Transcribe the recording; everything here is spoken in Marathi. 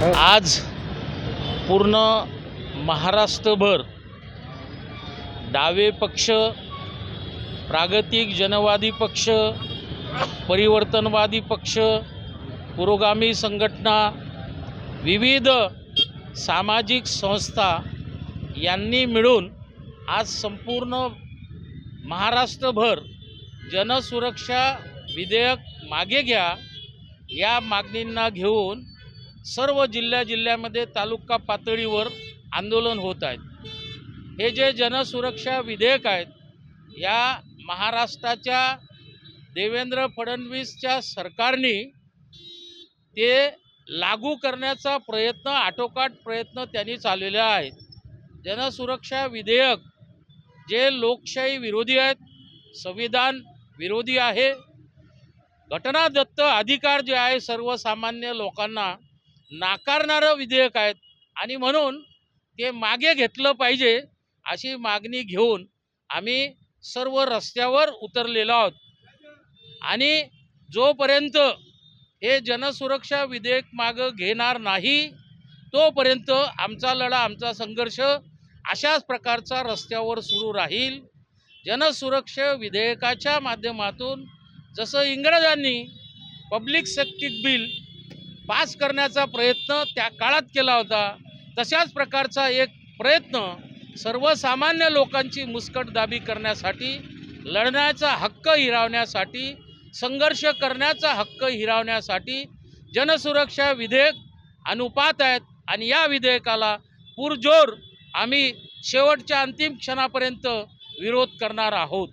आज पूर्ण महाराष्ट्रभर डावे पक्ष प्रागतिक जनवादी पक्ष परिवर्तनवादी पक्ष पुरोगामी संघटना विविध सामाजिक संस्था यांनी मिळून आज संपूर्ण महाराष्ट्रभर जनसुरक्षा विधेयक मागे घ्या या मागणींना घेऊन सर्व जिल्ह्या जिल्ह्यामध्ये तालुका पातळीवर आंदोलन होत आहेत. हे जे जनसुरक्षा विधेयक आहेत या महाराष्ट्राच्या देवेंद्र फडणवीसच्या सरकारने ते लागू करण्याचा प्रयत्न आटोकाट प्रयत्न त्यांनी चालवलेला आहेत. जनसुरक्षा विधेयक जे लोकशाही विरोधी आहेत संविधान विरोधी आहे घटनादत्त अधिकार जे आहे सर्वसामान्य लोकांना नाकारणारं विधेयक आहेत. आणि म्हणून ते मागे घेतलं पाहिजे अशी मागणी घेऊन आम्ही सर्व रस्त्यावर उतरलेलो आहोत. आणि जोपर्यंत हे जनसुरक्षा विधेयक मागं घेणार नाही तोपर्यंत आमचा लढा आमचा संघर्ष अशाच प्रकारचा रस्त्यावर सुरू राहील. जनसुरक्षा विधेयकाच्या माध्यमातून जसं इंग्रजांनी पब्लिक सेफ्टी बिल पास करण्याचा प्रयत्न त्या काळात केला होता. तशाच प्रकारचा एक प्रयत्न सर्वसामान्य लोकांची मुस्कटदाबी करण्यासाठी लढण्याचा हक्क हिरावण्यासाठी संघर्ष करण्याचा हक्क हिरावण्यासाठी जनसुरक्षा विधेयक अनुपात आहेत आणि या विधेयकाला पुरजोर आम्ही शेवटच्या अंतिम क्षणापर्यंत विरोध करणार आहोत.